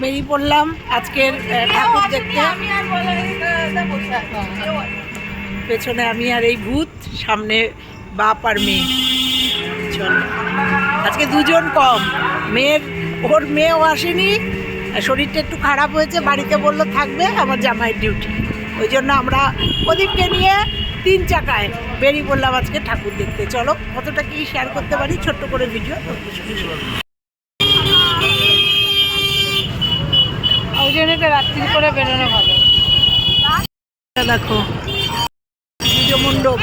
বেরিয়ে পড়লাম আজকের ঠাকুর দেখতে। পেছনে আমি আর এই ভূত, সামনে বাপ আর মেয়ে। চলো। আজকে দুজন কম। মেয়ের, ওর মেয়েও আসেনি। শরীরটা একটু খারাপ হয়েছে, বাড়িতে বলল থাকবে আমার জামাইয়ের ডিউটি। ওই জন্য আমরা প্রদীপকে নিয়ে তিন চাকায় বেরিয়ে পড়লাম আজকে ঠাকুর দেখতে। চলো কতটা কি শেয়ার করতে পারি? ছোট্ট করে ভিডিও জন্য তো রাত্রি করে বেরোনো ভালো। দেখো। মণ্ডপ।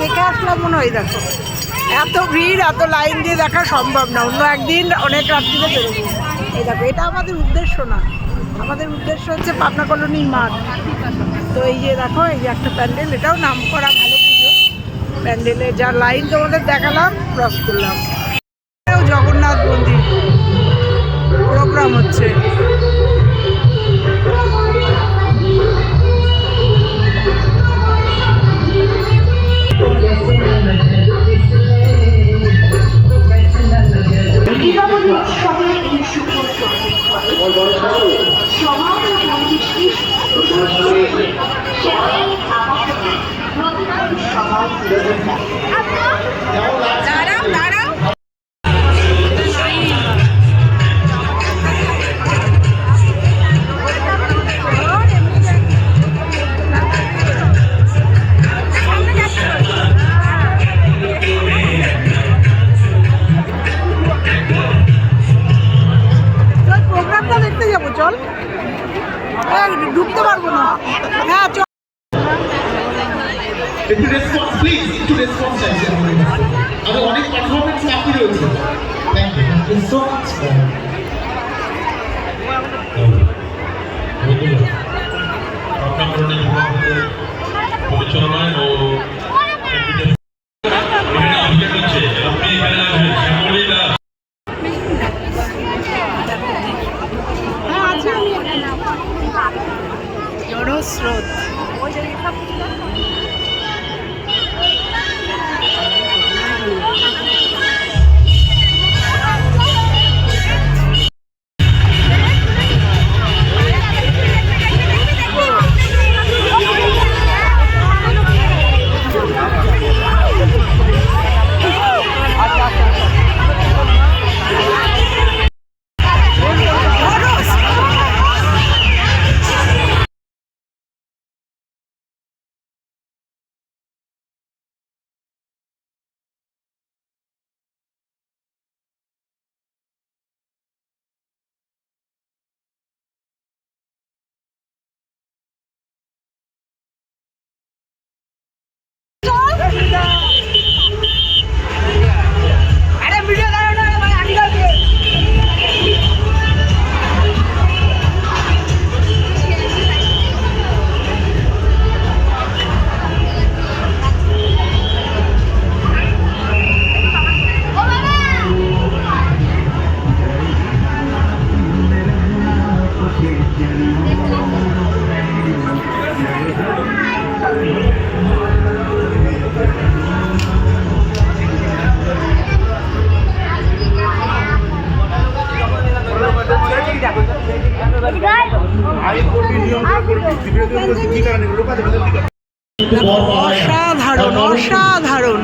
দেখে মনে হয়, দেখো। এত ভিড়, এত লাইন দিয়ে দেখা সম্ভব না। অন্য একদিন অনেক এই দেখো, এটা আমাদের উদ্দেশ্য না। আমাদের উদ্দেশ্য হচ্ছে পাবনা মাঠ। তো এই যে দেখো, এই যে একটা প্যান্ডেল, এটাও ভালো পুজো। প্যান্ডেলে যা লাইন তোমাদের দেখালাম ক্রস করলাম। একটু রেসপন্স প্লিজ একটু রেসপন্স চাইছি আরও অনেক পারফরমেন্স বাকি রয়েছে। থ্যাংক পরিচালনায় অসাধারণ অসাধারণ।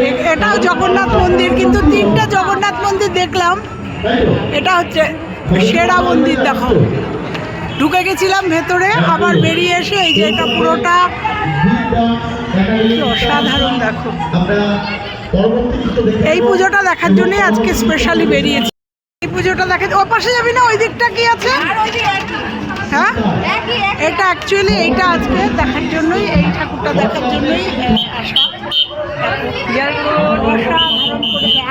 এ- এটাও জগন্নাথ মন্দির, কিন্তু তিনটা জগন্নাথ মন্দির দেখলাম। এটা হচ্ছে সেরা মন্দির, দেখো। ঢুকে গেছিলাম ভেতরে, আবার বেরিয়ে এসে এই যে এটা পুরোটা। অসাধারণ, দেখো। এই পুজোটা দেখার জন্যই আজকে স্পেশালি বেরিয়েছি। এই পুজোটা দেখা ও পাশে যাবি না? ওই দিকটা কি আছে? এটা অ্যাকচুয়ালি এইটা আজকে দেখার জন্যই, এই ঠাকুরটা দেখার জন্যই আসা।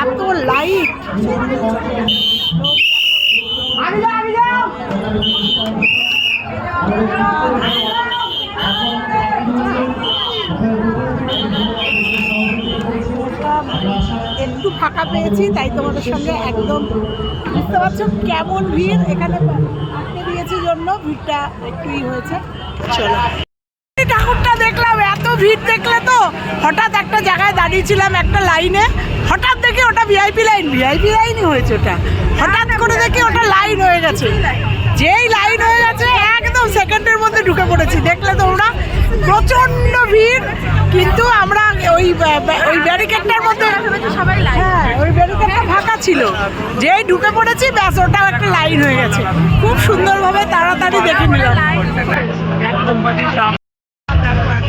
এত লাইট একটু ফাঁকা পেয়েছি, তাই তোমাদের সঙ্গে একদম বুঝতে পারছ কেমন ভিড় এখানে। জন্য ভিড়টা একটু ই হয়েছে। চলো। ঠাকুরটা দেখলাম এত ভিড় দেখলে তো হঠাৎ একটা জায়গায় দাঁড়িয়েছিলাম একটা লাইনে হঠাৎ দেখি ওটা ভিআইপি লাইন ভিআইপি লাইনই হয়েছে ওটা। হঠাৎ করে দেখি ওটা লাইন হয়ে গেছে। যেই লাইন হয়ে গেছে একদম সেকেন্ডের মধ্যে ঢুকে পড়েছি। দেখলে তোমরা প্রচণ্ড ভিড় কিন্তু আমরা ওই ওই ব্যারিকেডটার মধ্যে সবাই লাইন। হ্যাঁ ওই ব্যারিকেডটা ফাঁকা ছিল। যেই ঢুকে পড়েছি, ব্যাস ওটাও একটা লাইন হয়ে গেছে। খুব সুন্দরভাবে তাড়াতাড়ি দেখে নিলাম। দাঁড়ালাম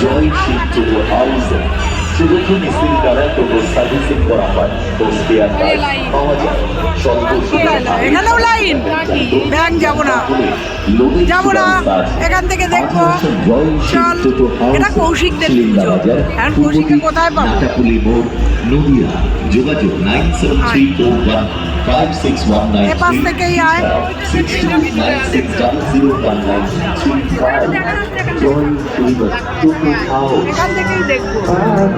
যায় জয় শিব টোটো হাউসে শুধুমাত্র মিস্ত্রি দ্বারা টোটো সার্ভিসিং করা হয় ও স্পেয়ার পার্টস পাওয়া যায় স্বল্প এখানেও লাইন? ব্যাংক যাব না। যাব না। এখান থেকে দেখব। চল। এটা কৌশিকদের। এখন কৌশিককে কোথায় পাবো? নদিয়া যোগাযোগ nine seven three four one five six one nine এ পাশ থেকেই আয়। Six two nine six double zero one nine three five জয় এখান থেকেই দেখব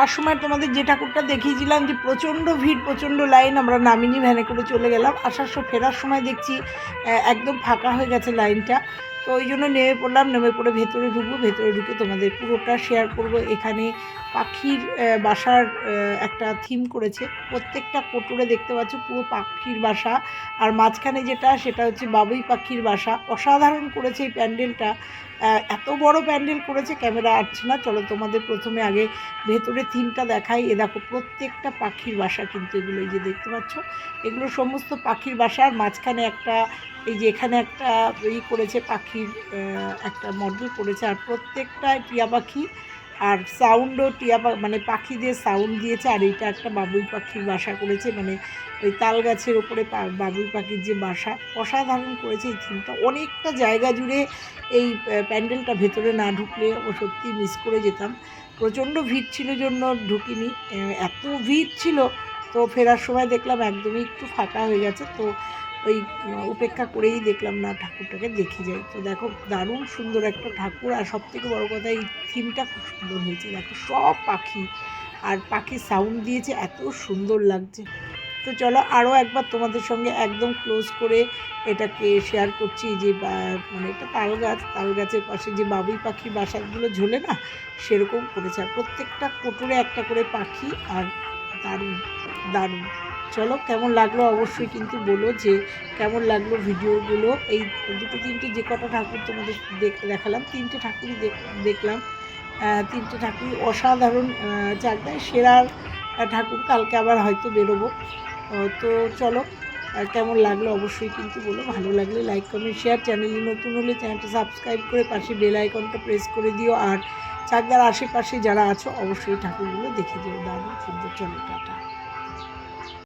আর সময় তোমাদের যে ঠাকুরটা দেখিয়েছিলাম যে প্রচণ্ড ভিড়, প্রচণ্ড লাইন, আমরা নামিনি, ভ্যানে করে চলে গেলাম। আসার সময় ফেরার সময় দেখছি একদম ফাঁকা হয়ে গেছে লাইনটা। তো ওই জন্য নেমে পড়লাম, নেমে পড়ে ভেতরে ঢুকবো, ভেতরে ঢুকে তোমাদের পুরোটা শেয়ার করব। এখানে পাখির বাসার একটা থিম করেছে। প্রত্যেকটা কোটরে দেখতে পাচ্ছ, পুরো পাখির বাসা। আর মাঝখানে যেটা, সেটা হচ্ছে বাবুই পাখির বাসা। অসাধারণ করেছে এই প্যান্ডেলটা। এত বড় প্যান্ডেল করেছে, ক্যামেরা আসছে না। চলো তোমাদের প্রথমে আগে ভেতরে থিমটা দেখাই। এ দেখো, প্রত্যেকটা পাখির বাসা কিন্তু এগুলো, এই যে দেখতে পাচ্ছ? এগুলো সমস্ত পাখির বাসা আর মাঝখানে একটা, এই যে এখানে একটা ই করেছে, পাখির একটা মডেল করেছে। আর প্রত্যেকটা টিয়া পাখি, আর সাউন্ডও টিয়া মানে পাখি দিয়ে সাউন্ড দিয়েছে। আর এইটা একটা বাবুই পাখির বাসা করেছে। মানে ওই তাল গাছের ওপরে বাবুই পাখির যে বাসা, অসাধারণ করেছে এই থিমটা। অনেকটা জায়গা জুড়ে এই প্যান্ডেলটা ভেতরে না ঢুকলে ও সত্যি মিস করে যেতাম। প্রচণ্ড ভিড় ছিল জন্য ঢুকিনি। এত ভিড় ছিল তো ফেরার সময় দেখলাম একদমই একটু ফাঁকা হয়ে গেছে তো ওই, উপেক্ষা করেই দেখলাম, না, ঠাকুরটাকে দেখে যাই। তো দেখো, দারুণ সুন্দর একটা ঠাকুর আর সব থেকে বড়ো কথা এই থিমটা খুব সুন্দর হয়েছে। দেখো, সব পাখি আর পাখি সাউন্ড দিয়েছে, এত সুন্দর লাগছে। তো চলো আরও একবার তোমাদের সঙ্গে একদম ক্লোজ করে এটাকে শেয়ার করছি যে মানে এটা তাল গাছ, তাল গাছের পাশে যে বাবুই পাখি বাসাগুলো ঝোলে না, সেরকম করেছে। আর প্রত্যেকটা কোটরে একটা করে পাখি আর দারুণ দারুণ। চলো, কেমন লাগল অবশ্যই কিন্তু বলো যে, কেমন লাগল ভিডিওগুলো? এই দুটো তিনটে যে কটা ঠাকুর তোমাদের দেখ- দেখালাম, তিনটে ঠাকুরই দেখ- দেখলাম। তিনটে ঠাকুরই অসাধারণ চাকদায় সেরার ঠাকুর কালকে আবার হয়তো বেরোবো। তো চলো কেমন লাগল অবশ্যই কিন্তু বলো, ভালো লাগলে লাইক কমেন্ট শেয়ার চ্যানেলে নতুন হলে চ্যানেলটা সাবস্ক্রাইব করে পাশে বেল আইকনটা প্রেস করে দিও, আর চাকদার আশেপাশে যারা আছো, অবশ্যই ঠাকুরগুলো দেখে দিও দারুণ সুন্দর চলো টাটা।